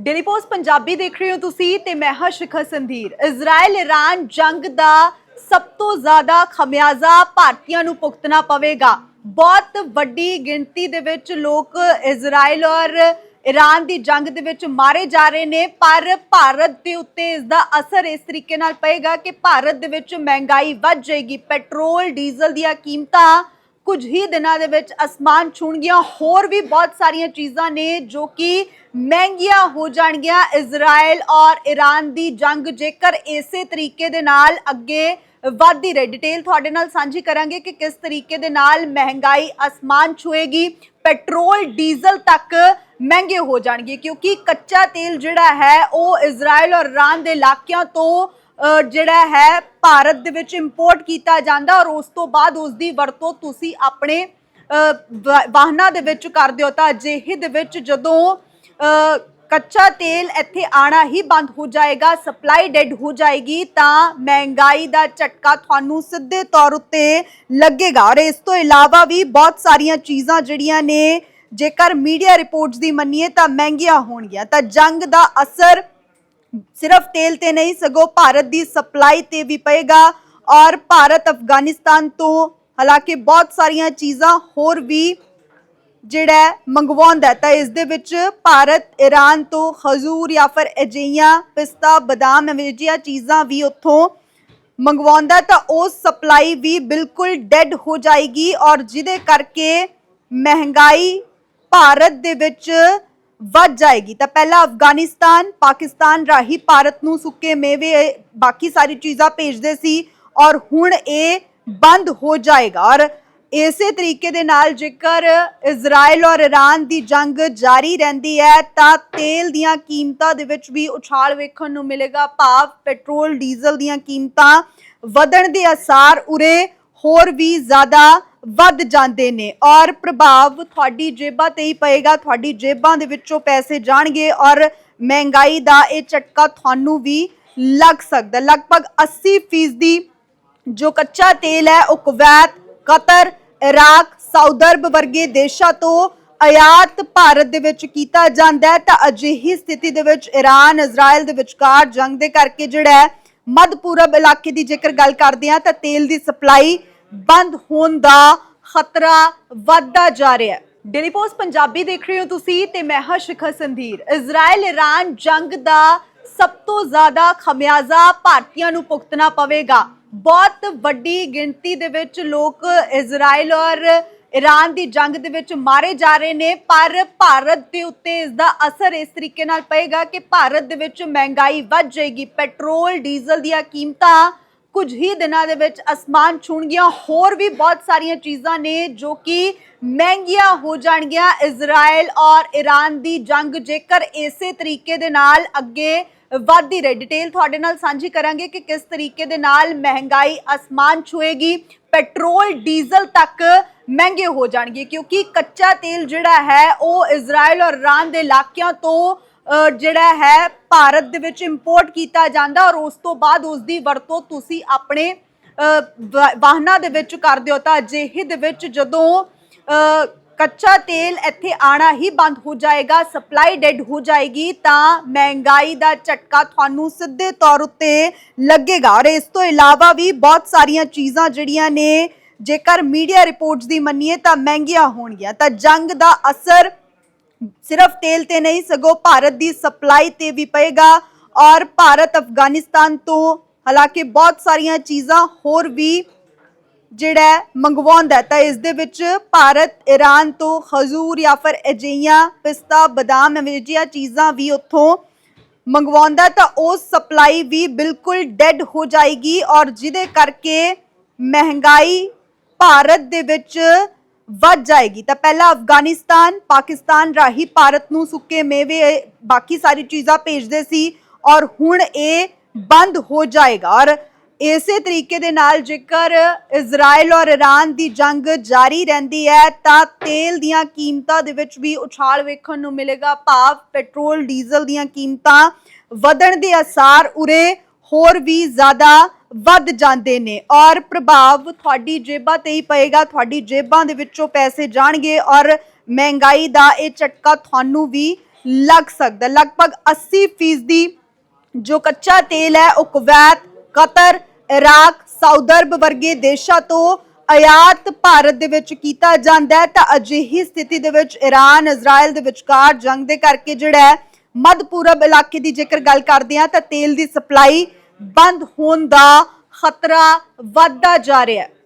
Daily post Punjabi ਦੇਖ ਰਹੇ ਹੋ ਤੁਸੀਂ ਤੇ ਮੈਂ ਹਾਂ ਸ਼ਿਖਰ ਸੰਧੀਰ। ਇਜ਼ਰਾਈਲ ਇਰਾਨ ਜੰਗ ਦਾ ਸਭ ਤੋਂ ਜ਼ਿਆਦਾ ਖਮਿਆਜ਼ਾ ਭਾਰਤੀਆਂ ਨੂੰ ਭੁਗਤਣਾ ਪਵੇਗਾ। ਬਹੁਤ ਵੱਡੀ ਗਿਣਤੀ ਦੇ ਵਿੱਚ ਲੋਕ ਇਜ਼ਰਾਈਲ ਔਰ ਈਰਾਨ ਦੀ ਜੰਗ ਦੇ ਵਿੱਚ ਮਾਰੇ ਜਾ ਰਹੇ ਨੇ, ਪਰ ਭਾਰਤ ਦੇ ਉੱਤੇ ਇਸ ਦਾ ਅਸਰ ਇਸ ਤਰੀਕੇ ਨਾਲ ਪਏਗਾ ਕਿ ਭਾਰਤ ਦੇ ਵਿੱਚ ਮਹਿੰਗਾਈ ਵੱਧ ਜਾਏਗੀ, ਪੈਟਰੋਲ, ਡੀਜ਼ਲ ਦੀਆਂ ਕੀਮਤਾਂ ਕੁਝ ਹੀ ਦਿਨਾਂ ਦੇ ਵਿੱਚ ਅਸਮਾਨ ਛੂਣਗੀਆਂ ਹੋਰ ਵੀ ਬਹੁਤ ਸਾਰੀਆਂ ਚੀਜ਼ਾਂ ਨੇ ਜੋ ਕਿ ਮਹਿੰਗੀਆਂ ਹੋ ਜਾਣਗੀਆਂ। ਇਜ਼ਰਾਈਲ ਔਰ ਈਰਾਨ ਦੀ ਜੰਗ ਜੇਕਰ ਇਸੇ ਤਰੀਕੇ ਦੇ ਨਾਲ ਅੱਗੇ ਵੱਧਦੀ ਰਹੇ। ਡਿਟੇਲ ਤੁਹਾਡੇ ਨਾਲ ਸਾਂਝੀ ਕਰਾਂਗੇ ਕਿ ਕਿਸ ਤਰੀਕੇ ਦੇ ਨਾਲ ਮਹਿੰਗਾਈ ਅਸਮਾਨ ਛੂਏਗੀ ਪੈਟਰੋਲ, ਡੀਜ਼ਲ ਤੱਕ ਮਹਿੰਗੇ ਹੋ ਜਾਣਗੇ ਕਿਉਂਕਿ ਕੱਚਾ ਤੇਲ ਜਿਹੜਾ ਹੈ, ਉਹ ਇਜ਼ਰਾਈਲ ਔਰ ਈਰਾਨ ਦੇ ਇਲਾਕਿਆਂ ਤੋਂ ਜਿਹੜਾ ਹੈ ਭਾਰਤ ਦੇ ਵਿੱਚ ਇੰਪੋਰਟ ਕੀਤਾ ਜਾਂਦਾ ਔਰ ਉਸ ਤੋਂ ਬਾਅਦ ਉਸ ਦੀ ਵਰਤੋਂ ਤੁਸੀਂ ਆਪਣੇ ਅ, ਵਾਹਨਾਂ ਦੇ ਵਿੱਚ ਕਰਦੇ ਹੋ ਤਾਂ ਅਜਿਹੇ ਦੇ ਵਿੱਚ ਜਦੋਂ ਕੱਚਾ ਤੇਲ ਇੱਥੇ ਆਣਾ ਹੀ ਬੰਦ ਹੋ ਜਾਏਗਾ ਸਪਲਾਈ ਡੈਡ ਹੋ ਜਾਏਗੀ ਤਾਂ ਮਹਿੰਗਾਈ ਦਾ ਝਟਕਾ ਤੁਹਾਨੂੰ ਸਿੱਧੇ ਤੌਰ ਉੱਤੇ ਲੱਗੇਗਾ। ਔਰ ਇਸ ਤੋਂ ਇਲਾਵਾ ਵੀ ਬਹੁਤ ਸਾਰੀਆਂ ਚੀਜ਼ਾਂ ਜਿਹੜੀਆਂ ਨੇ ਜੇਕਰ ਮੀਡੀਆ ਰਿਪੋਰਟਸ ਦੀ ਮੰਨੀਏ ਤਾਂ ਮਹਿੰਗੀਆਂ ਹੋਣਗੀਆਂ। ਤਾਂ ਜੰਗ ਦਾ ਅਸਰ ਸਿਰਫ ਤੇਲ ਤੇ ਨਹੀਂ, ਸਗੋਂ ਭਾਰਤ ਦੀ ਸਪਲਾਈ ਤੇ ਵੀ ਪਏਗਾ ਔਰ ਭਾਰਤ ਅਫਗਾਨਿਸਤਾਨ ਤੋਂ ਹਾਲਾਂਕਿ ਬਹੁਤ ਸਾਰੀਆਂ ਚੀਜ਼ਾਂ ਹੋਰ ਵੀ ਜਿਹੜਾ ਮੰਗਵਾਉਂਦਾ ਤਾਂ ਇਸ ਦੇ ਵਿੱਚ ਭਾਰਤ ਈਰਾਨ ਤੋਂ ਖਜੂਰ ਜਾਂ ਫਿਰ ਅਜਿਹੀਆਂ ਪਿਸਤਾ, ਬਦਾਮ ਅਵੇਜੀਆਂ ਚੀਜ਼ਾਂ ਵੀ ਉੱਥੋਂ ਮੰਗਵਾਉਂਦਾ ਤਾਂ ਉਹ ਸਪਲਾਈ ਵੀ ਬਿਲਕੁਲ ਡੈਡ ਹੋ ਜਾਏਗੀ ਔਰ ਜਿਹਦੇ ਕਰਕੇ ਮਹਿੰਗਾਈ ਭਾਰਤ ਦੇ ਵਿੱਚ ਵੱਧ ਜਾਏਗੀ। ਤਾਂ ਪਹਿਲਾਂ ਅਫਗਾਨਿਸਤਾਨ, ਪਾਕਿਸਤਾਨ ਰਾਹੀਂ ਭਾਰਤ ਨੂੰ ਸੁੱਕੇ ਮੇਵੇ ਬਾਕੀ ਸਾਰੀ ਚੀਜ਼ਾਂ ਭੇਜਦੇ ਸੀ ਔਰ ਹੁਣ ਇਹ ਬੰਦ ਹੋ ਜਾਏਗਾ। ਔਰ ਇਸੇ ਤਰੀਕੇ ਦੇ ਨਾਲ ਜੇਕਰ ਇਜ਼ਰਾਈਲ ਔਰ ਈਰਾਨ ਦੀ ਜੰਗ ਜਾਰੀ ਰਹਿੰਦੀ ਹੈ, ਤਾਂ ਤੇਲ ਦੀਆਂ ਕੀਮਤਾਂ ਦੇ ਵਿੱਚ ਵੀ ਉਛਾਲ ਵੇਖਣ ਨੂੰ ਮਿਲੇਗਾ। ਭਾਵ ਪੈਟਰੋਲ, ਡੀਜ਼ਲ ਦੀਆਂ ਕੀਮਤਾਂ ਵਧਣ ਦੇ ਅਸਾਰ ਉਰੇ ਹੋਰ ਵੀ ਜ਼ਿਆਦਾ ਵੱਧ ਜਾਂਦੇ ਨੇ ਔਰ ਪ੍ਰਭਾਵ ਤੁਹਾਡੀ ਜੇਬਾਂ ਤੇ ਹੀ ਪਏਗਾ, ਤੁਹਾਡੀ ਜੇਬਾਂ ਦੇ ਵਿੱਚੋਂ ਪੈਸੇ ਜਾਣਗੇ ਔਰ ਮਹਿੰਗਾਈ ਦਾ ਇਹ ਝਟਕਾ ਤੁਹਾਨੂੰ ਵੀ ਲੱਗ ਸਕਦਾ। ਲਗਭਗ 80% ਜੋ ਕੱਚਾ ਤੇਲ ਹੈ, ਉਹ Kuwait, Qatar, Iraq Saudi Arab ਵਰਗੇ ਦੇਸ਼ਾਂ ਤੋਂ ਆਯਾਤ ਭਾਰਤ ਦੇ ਵਿੱਚ ਕੀਤਾ ਜਾਂਦਾ ਹੈ। ਤਾਂ ਅਜਿਹੀ ਸਥਿਤੀ ਦੇ ਵਿੱਚ ਈਰਾਨ ਇਜ਼ਰਾਈਲ ਦੇ ਵਿਚਕਾਰ ਜੰਗ ਦੇ ਕਰਕੇ ਜਿਹੜਾ ਹੈ ਮੱਧ ਪੂਰਬ ਇਲਾਕੇ ਦੀ ਜੇਕਰ ਗੱਲ ਕਰਦੇ ਹਾਂ, ਤਾਂ ਤੇਲ ਦੀ ਸਪਲਾਈ ਬੰਦ ਹੋਣ ਦਾ ਖਤਰਾ ਵੱਧਦਾ ਜਾ ਰਿਹਾ ਹੈ। ਡੇਲੀ ਪੋਸਟ ਪੰਜਾਬੀ ਦੇਖ ਰਹੇ ਹੋ ਤੁਸੀਂ ਤੇ ਮੈਂ ਹਾਂ ਸ਼ਿਖਰ ਸੰਧੀਰ। ਇਜ਼ਰਾਈਲ ਈਰਾਨ ਜੰਗ ਦਾ ਸਭ ਤੋਂ ਜ਼ਿਆਦਾ ਖਮਿਆਜ਼ਾ ਭਾਰਤੀਆਂ ਨੂੰ ਭੁਗਤਣਾ ਪਵੇਗਾ। ਬਹੁਤ ਵੱਡੀ ਗਿਣਤੀ ਦੇ ਵਿੱਚ ਲੋਕ ਇਜ਼ਰਾਈਲ ਔਰ ਈਰਾਨ ਦੀ ਜੰਗ ਦੇ ਵਿੱਚ ਮਾਰੇ ਜਾ ਰਹੇ ਨੇ, ਪਰ ਭਾਰਤ ਦੇ ਉੱਤੇ ਇਸ ਦਾ ਅਸਰ ਇਸ ਤਰੀਕੇ ਨਾਲ ਪਏਗਾ ਕਿ ਭਾਰਤ ਦੇ ਵਿੱਚ ਮਹਿੰਗਾਈ ਵੱਧ ਜਾਏਗੀ। ਪੈਟਰੋਲ, ਡੀਜ਼ਲ ਦੀਆਂ ਕੀਮਤਾਂ ਕੁਝ ਹੀ ਦਿਨਾਂ ਦੇ ਵਿੱਚ ਅਸਮਾਨ ਛੂਣਗੀਆਂ ਹੋਰ ਵੀ ਬਹੁਤ ਸਾਰੀਆਂ ਚੀਜ਼ਾਂ ਨੇ ਜੋ ਕਿ ਮਹਿੰਗੀਆਂ ਹੋ ਜਾਣਗੀਆਂ। ਇਜ਼ਰਾਈਲ ਔਰ ਈਰਾਨ ਦੀ ਜੰਗ ਜੇਕਰ ਇਸੇ ਤਰੀਕੇ ਦੇ ਨਾਲ ਅੱਗੇ ਵੱਧਦੀ ਰਹੇ। ਡਿਟੇਲ ਤੁਹਾਡੇ ਨਾਲ ਸਾਂਝੀ ਕਰਾਂਗੇ ਕਿ ਕਿਸ ਤਰੀਕੇ ਦੇ ਨਾਲ ਮਹਿੰਗਾਈ ਅਸਮਾਨ ਛੂਏਗੀ ਪੈਟਰੋਲ, ਡੀਜ਼ਲ ਤੱਕ ਮਹਿੰਗੇ ਹੋ ਜਾਣਗੇ ਕਿਉਂਕਿ ਕੱਚਾ ਤੇਲ ਜਿਹੜਾ ਹੈ, ਉਹ ਇਜ਼ਰਾਈਲ ਔਰ ਈਰਾਨ ਦੇ ਇਲਾਕਿਆਂ ਤੋਂ ਜਿਹੜਾ ਹੈ ਭਾਰਤ ਦੇ ਵਿੱਚ ਇੰਪੋਰਟ ਕੀਤਾ ਜਾਂਦਾ ਔਰ ਉਸ ਤੋਂ ਬਾਅਦ ਉਸ ਦੀ ਵਰਤੋਂ ਤੁਸੀਂ ਆਪਣੇ ਅ, ਵਾਹਨਾਂ ਦੇ ਵਿੱਚ ਕਰਦੇ ਹੋ ਤਾਂ ਅਜਿਹੇ ਦੇ ਵਿੱਚ ਜਦੋਂ ਕੱਚਾ ਤੇਲ ਇੱਥੇ ਆਣਾ ਹੀ ਬੰਦ ਹੋ ਜਾਏਗਾ ਸਪਲਾਈ ਡੈਡ ਹੋ ਜਾਏਗੀ ਤਾਂ ਮਹਿੰਗਾਈ ਦਾ ਝਟਕਾ ਤੁਹਾਨੂੰ ਸਿੱਧੇ ਤੌਰ ਉੱਤੇ ਲੱਗੇਗਾ। ਔਰ ਇਸ ਤੋਂ ਇਲਾਵਾ ਵੀ ਬਹੁਤ ਸਾਰੀਆਂ ਚੀਜ਼ਾਂ ਜਿਹੜੀਆਂ ਨੇ ਜੇਕਰ ਮੀਡੀਆ ਰਿਪੋਰਟਸ ਦੀ ਮੰਨੀਏ ਤਾਂ ਮਹਿੰਗੀਆਂ ਹੋਣਗੀਆਂ। ਤਾਂ ਜੰਗ ਦਾ ਅਸਰ ਸਿਰਫ ਤੇਲ ਤੇ ਨਹੀਂ, ਸਗੋਂ ਭਾਰਤ ਦੀ ਸਪਲਾਈ ਤੇ ਵੀ ਪਏਗਾ ਔਰ ਭਾਰਤ ਅਫਗਾਨਿਸਤਾਨ ਤੋਂ ਹਾਲਾਂਕਿ ਬਹੁਤ ਸਾਰੀਆਂ ਚੀਜ਼ਾਂ ਹੋਰ ਵੀ ਜਿਹੜਾ ਮੰਗਵਾਉਂਦਾ ਤਾਂ ਇਸ ਦੇ ਵਿੱਚ ਭਾਰਤ ਈਰਾਨ ਤੋਂ ਖਜੂਰ ਜਾਂ ਫਿਰ ਅਜਿਹੀਆਂ ਪਿਸਤਾ, ਬਦਾਮ ਅਵੇਜੀਆਂ ਚੀਜ਼ਾਂ ਵੀ ਉੱਥੋਂ ਮੰਗਵਾਉਂਦਾ ਤਾਂ ਉਹ ਸਪਲਾਈ ਵੀ ਬਿਲਕੁਲ ਡੈਡ ਹੋ ਜਾਏਗੀ ਔਰ ਜਿਹਦੇ ਕਰਕੇ ਮਹਿੰਗਾਈ ਭਾਰਤ ਦੇ ਵਿੱਚ ਵੱਧ ਜਾਏਗੀ। ਤਾਂ ਪਹਿਲਾਂ ਅਫਗਾਨਿਸਤਾਨ, ਪਾਕਿਸਤਾਨ ਰਾਹੀਂ ਭਾਰਤ ਨੂੰ ਸੁੱਕੇ ਮੇਵੇ ਬਾਕੀ ਸਾਰੀ ਚੀਜ਼ਾਂ ਭੇਜਦੇ ਸੀ ਔਰ ਹੁਣ ਇਹ ਬੰਦ ਹੋ ਜਾਏਗਾ। ਔਰ ਇਸੇ ਤਰੀਕੇ ਦੇ ਨਾਲ ਜੇਕਰ ਇਜ਼ਰਾਈਲ ਔਰ ਈਰਾਨ ਦੀ ਜੰਗ ਜਾਰੀ ਰਹਿੰਦੀ ਹੈ, ਤਾਂ ਤੇਲ ਦੀਆਂ ਕੀਮਤਾਂ ਦੇ ਵਿੱਚ ਵੀ ਉਛਾਲ ਵੇਖਣ ਨੂੰ ਮਿਲੇਗਾ। ਭਾਵ ਪੈਟਰੋਲ, ਡੀਜ਼ਲ ਦੀਆਂ ਕੀਮਤਾਂ ਵਧਣ ਦੇ ਅਸਾਰ ਉਰੇ ਹੋਰ ਵੀ ਜ਼ਿਆਦਾ ਵੱਧ ਜਾਂਦੇ ਨੇ ਔਰ ਪ੍ਰਭਾਵ ਤੁਹਾਡੀ ਜੇਬਾਂ ਤੇ ਹੀ ਪਏਗਾ, ਤੁਹਾਡੀ ਜੇਬਾਂ ਦੇ ਵਿੱਚੋਂ ਪੈਸੇ ਜਾਣਗੇ ਔਰ ਮਹਿੰਗਾਈ ਦਾ ਇਹ ਝਟਕਾ ਤੁਹਾਨੂੰ ਵੀ ਲੱਗ ਸਕਦਾ। ਲਗਭਗ 80% ਦੀ ਜੋ ਕੱਚਾ ਤੇਲ ਹੈ, ਉਹ Kuwait, Qatar, Iraq Saudi Arab ਵਰਗੇ ਦੇਸ਼ਾਂ ਤੋਂ ਆਯਾਤ ਭਾਰਤ ਦੇ ਵਿੱਚ ਕੀਤਾ ਜਾਂਦਾ ਹੈ। ਤਾਂ ਅਜਿਹੀ ਸਥਿਤੀ ਦੇ ਵਿੱਚ ਈਰਾਨ ਇਜ਼ਰਾਈਲ ਦੇ ਵਿਚਕਾਰ ਜੰਗ ਦੇ ਕਰਕੇ ਜਿਹੜਾ ਹੈ ਮੱਧ ਪੂਰਬ ਇਲਾਕੇ ਦੀ ਜੇਕਰ ਗੱਲ ਕਰਦੇ ਹਾਂ, ਤਾਂ ਤੇਲ ਦੀ ਸਪਲਾਈ ਬੰਦ ਹੋਣ ਦਾ ਖਤਰਾ ਵੱਧਦਾ ਜਾ ਰਿਹਾ ਹੈ।